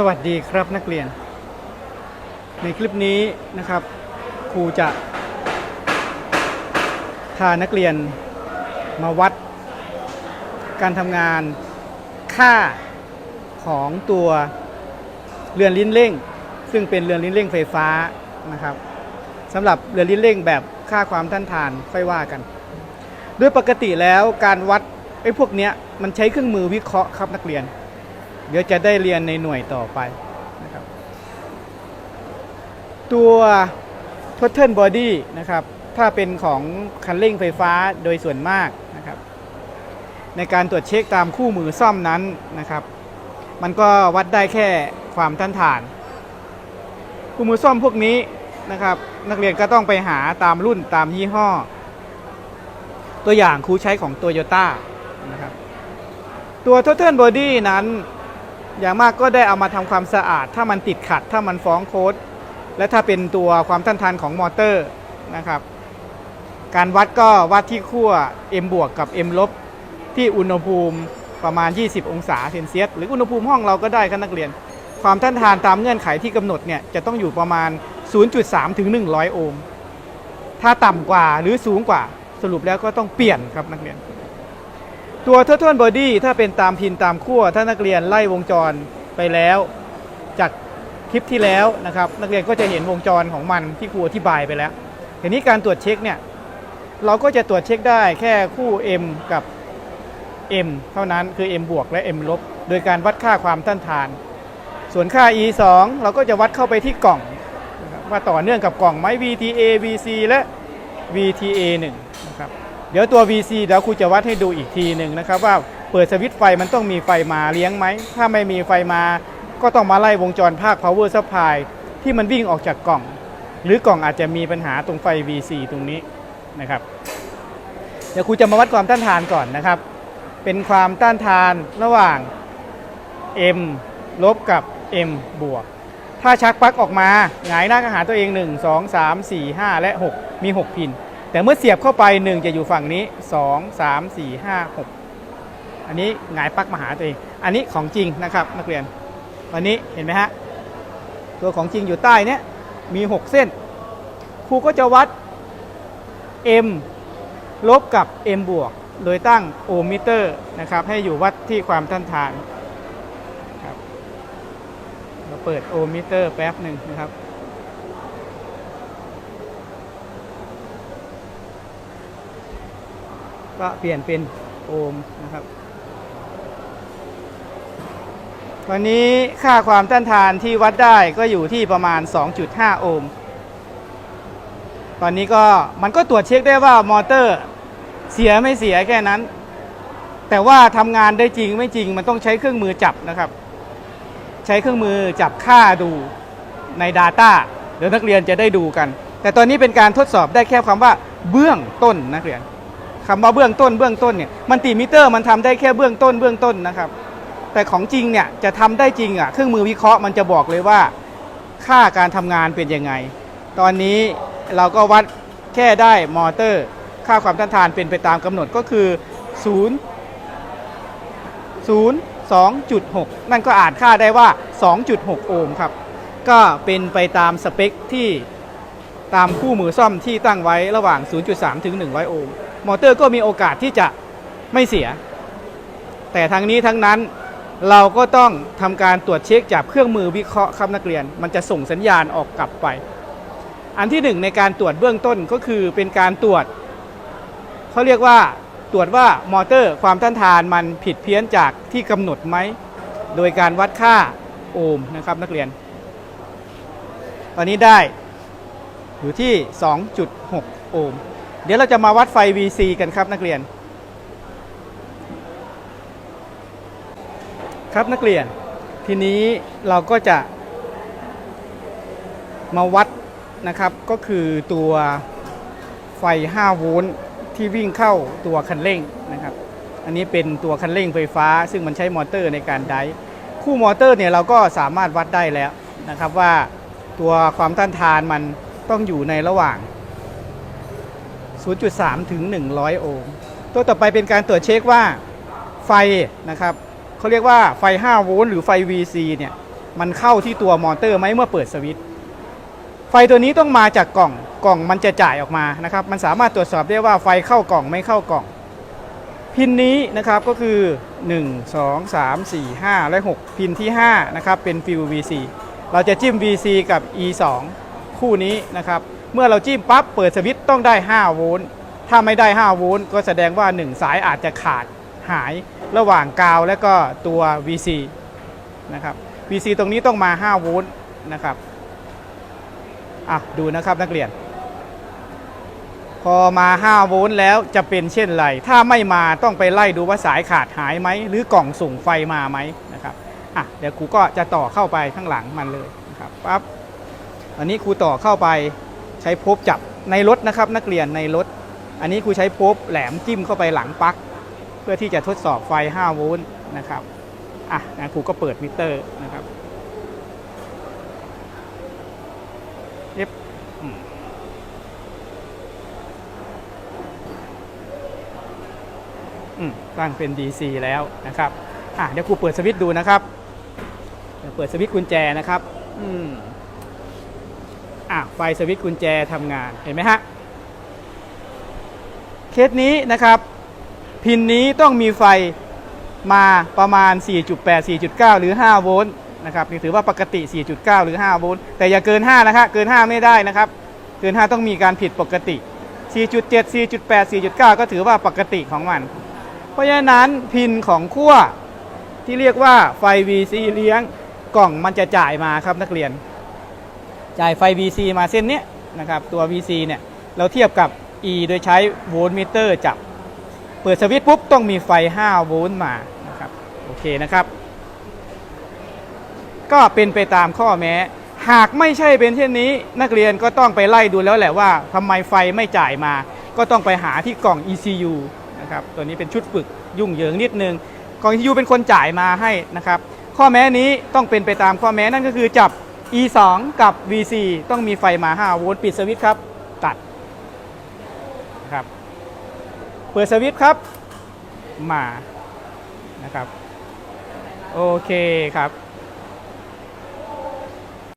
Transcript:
สวัสดีครับนักเรียน ในคลิปนี้นะครับ ครูจะ พานักเรียนมาวัด การทำงานค่าของตัวเรือนลิ้นเร่ง ซึ่งเป็นเรือนลิ้นเร่งไฟฟ้านะครับสำหรับเรือนลิ้นเร่งแบบค่าความต้านทานค่อยว่ากัน ด้วยปกติแล้วการวัดไอ้พวกเนี้ยมันใช้เครื่องมือวิเคราะห์ครับนักเรียน เดี๋ยวจะได้เรียนในหน่วยต่อไปนะครับตัวท total body นะครับถ้าเป็นของคันเร่งไฟฟ้าโดยส่วนมากนะครับในการตรวจเช็คตามคู่มือซ่อมนั้นนะครับ มันก็วัดได้แค่ความต้านทาน คู่มือซ่อมพวกนี้นะครับ นักเรียนก็ต้องไปหาตามรุ่นตามยี่ห้อ ตัวอย่างครูใช้ของ Toyota นะครับตัวท total body นั้น อย่างมากก็ได้เอามาทำความสะอาด ถ้ามันติดขัด ถ้ามันฟ้องโค้ดและถ้าเป็นตัวความต้านทานของมอเตอร์นะครับ การวัดก็วัดที่ขั้ว m บวกกับ m ลบที่อุณหภูมิประมาณ 20 องศาเซนเซียสหรืออุณหภูมิห้องเราก็ได้ครับนักเรียน ความต้านทานตามเงื่อนไขที่กำหนดเนี่ยจะต้องอยู่ประมาณ 0.3 ถึง 100 โอห์มถ้าต่ำกว่าหรือสูงกว่าสรุปแล้วก็ต้องเปลี่ยนครับนักเรียน ตัว total body ถ้าเป็นตามพินตามขั้วถ้านักเรียนไล่วงจรไปแล้ว จากคลิปที่แล้วนะครับ นักเรียนก็จะเห็นวงจรของมันที่ครูอธิบายไปแล้วทีนี้การตรวจเช็คเนี่ยเราก็จะตรวจเช็คได้แค่คู่ M กับ M เท่านั้นคือ M บวกและ M ลบโดยการวัดค่าความต้านทาน ส่วนค่า E 2เราก็จะวัดเข้าไปที่กล่องว่าต่อเนื่องกับกล่องไหม VTA VC และ VTA 1นะครับ เดี๋ยวตัว VC เดี๋ยวครูจะวัดให้ดูอีกทีหนึ่งนะครับว่าเปิดสวิตช์ไฟมันต้องมีไฟมาเลี้ยงไหม ถ้าไม่มีไฟมาก็ต้องมาไล่วงจรภาค power supply ที่มันวิ่งออกจากกล่อง หรือกล่องอาจจะมีปัญหาตรงไฟ VC ตรงนี้นะครับ เดี๋ยวครูจะมาวัดความต้านทานก่อนนะครับ เป็นความต้านทานระหว่าง M ลบกับ M บวก ถ้าชักปลั๊กออกมาหงายหน้าก็หาตัวเอง 1 2 3 4 5 และ 6 มี 6 พิน แต่เมื่อเสียบเข้าไป 1 จะอยู่ฝั่งนี้ 2 3 4 5 6 อันนี้หงายปลั๊กมาหาตัวเอง อันนี้ของจริงนะครับนักเรียน วันนี้เห็นไหมฮะ ตัวของจริงอยู่ใต้เนี้ยมี 6 เส้น ครูก็จะวัด M ลบกับ M บวก โดยตั้งโอห์มมิเตอร์นะครับ ให้อยู่วัดที่ความต้านทานครับเราเปิดโอห์มมิเตอร์แป๊บหนึ่งนะครับ ก็เปลี่ยนเป็นโอห์มนะครับ วันนี้ค่าความต้านทานที่วัดได้ก็อยู่ที่ประมาณ 2.5 โอห์ม ตอนนี้ก็มันก็ตรวจเช็คได้ว่ามอเตอร์เสียไม่เสียแค่นั้น แต่ว่าทำงานได้จริงไม่จริงมันต้องใช้เครื่องมือจับนะครับ ใช้เครื่องมือจับค่าดูใน Data เดี๋ยวนักเรียนจะได้ดูกัน แต่ตอนนี้เป็นการทดสอบได้แค่คำว่าเบื้องต้นนักเรียน คำว่าเบื้องต้นเบื้องต้นเนี่ยมันติมิเตอร์มันทำได้แค่เบื้องต้นเบื้องต้นนะครับ แต่ของจริงเนี่ยจะทำได้จริงอะเครื่องมือวิเคราะห์มันจะบอกเลยว่า ค่าการทำงานเป็นยังไง ตอนนี้เราก็วัดแค่ได้มอเตอร์ ค่าความต้านทานเป็นไปตามกำหนดก็คือ 0 0 2.6 นั่นก็อ่านค่าได้ว่า 2.6 โอห์มครับ ก็เป็นไปตามสเปคที่ตามคู่มือซ่อมที่ตั้งไว้ระหว่าง 0.3 ถึง 100 โอห์ม มอเตอร์ก็มีโอกาสที่จะไม่เสีย แต่ทั้งนี้ทั้งนั้นเราก็ต้องทำการตรวจเช็คจากเครื่องมือวิเคราะห์ครับนักเรียน มันจะส่งสัญญาณออกกลับไป อันที่หนึ่งในการตรวจเบื้องต้นก็คือเป็นการตรวจเขาเรียกว่าตรวจว่ามอเตอร์ความต้านทานมันผิดเพี้ยนจากที่กำหนดไหม โดยการวัดค่าโอห์มนะครับนักเรียน ตอนนี้ได้อยู่ที่ 2.6 โอห์ม เดี๋ยวเราจะมาวัดไฟ VC กันครับนักเรียน ครับนักเรียน ทีนี้เราก็จะ มาวัดนะครับ ก็คือตัวไฟ 5 โวลต์ที่วิ่งเข้าตัวคันเร่งนะครับ อันนี้เป็นตัวคันเร่งไฟฟ้า ซึ่งมันใช้มอเตอร์ในการไดฟ์คู่มอเตอร์เนี่ยเราก็สามารถวัดได้แล้วนะครับว่าตัวความต้านทานมันต้องอยู่ในระหว่าง 0.3 ถึง 100 โอห์ม ตัวต่อไปเป็นการตรวจเช็คว่าไฟนะครับเขาเรียกว่าไฟ 5 โวลต์หรือไฟ VC เนี่ย มันเข้าที่ตัวมอเตอร์ไหมเมื่อเปิดสวิตช์ ไฟตัวนี้ต้องมาจากกล่อง กล่องมันจะจ่ายออกมานะครับ มันสามารถตรวจสอบได้ว่าไฟเข้ากล่องไม่เข้ากล่อง พินนี้นะครับก็คือ 1 2 3 4 5 และ 6 พินที่ 5 นะครับเป็นฟิว VC เราจะจิ้ม VC กับ E2 คู่นี้นะครับ เมื่อเราจิ้มปั๊บเปิดสวิตช์ต้องได้ 5 โวลต์ ถ้าไม่ได้ 5 โวลต์ก็แสดงว่า 1 สายอาจจะขาดหายระหว่างกาวและก็ตัว VC นะครับ VC ตรงนี้ต้องมา 5 โวลต์นะครับ อะ ดูนะครับนักเรียน พอมา 5 โวลต์แล้วจะเป็นเช่นไร ถ้าไม่มาต้องไปไล่ดูว่าสายขาดหายไหม หรือกล่องส่งไฟมาไหมนะครับ อะ เดี๋ยวครูก็จะต่อเข้าไปข้างหลังมันเลยนะครับ ปั๊บ อันนี้ครูต่อเข้าไป ใช้โพบจับในรถนะครับ นักเรียนในรถ อันนี้ครูใช้โพบแหลมจิ้มเข้าไปหลังปลั๊กเพื่อที่จะทดสอบไฟ 5 โวลต์นะครับอะนะครูก็เปิดมิเตอร์นะครับ F อืมอืมตั้งเป็น DC แล้วนะครับอะเดี๋ยวครูเปิดสวิตช์ดูนะครับเดี๋ยวเปิดสวิตช์กุญแจนะครับ อืม อะไฟสวิตช์กุญแจทำงานเห็นไหมฮะเคสนี้นะครับพินนี้ต้องมีไฟมาประมาณ 4.8 4.9 หรือ 5 โวลต์นะครับนี่ถือว่าปกติ 4.9 หรือ 5 โวลต์แต่อย่าเกิน 5 นะครับเกิน 5 ไม่ได้นะครับ เกิน 5 ต้องมีการผิดปกติ 4.7 4.8 4.9 ก็ถือว่าปกติของมัน เพราะฉะนั้นพินของขั้วที่เรียกว่าไฟ VC เลี้ยงกล่องมันจะจ่ายมาครับนักเรียน จ่ายไฟ VC มาเส้นนี้นะครับตัว VC เนี่ยเราเทียบกับ E โดยใช้โวลต์มิเตอร์จับ เปิดสวิตช์ปุ๊บต้องมีไฟ 5 โวลต์มานะครับโอเคนะครับ ก็เป็นไปตามข้อแม้ หากไม่ใช่เป็นเช่นนี้ นักเรียนก็ต้องไปไล่ดูแล้วแหละว่าทำไมไฟไม่จ่ายมา ก็ต้องไปหาที่กล่อง ECU นะครับตัวนี้เป็นชุดฝึกยุ่งเหยิงนิดนึงกล่อง ECU เป็นคนจ่ายมาให้นะครับข้อแม้นี้ต้องเป็นไปตามข้อแม้นั่นก็คือจับ E2 กับ VC ต้องมีไฟมา5โวลต์ปิดสวิตช์ครับ ตัดนะครับเปิดสวิตช์ครับ มานะครับ โอเคครับ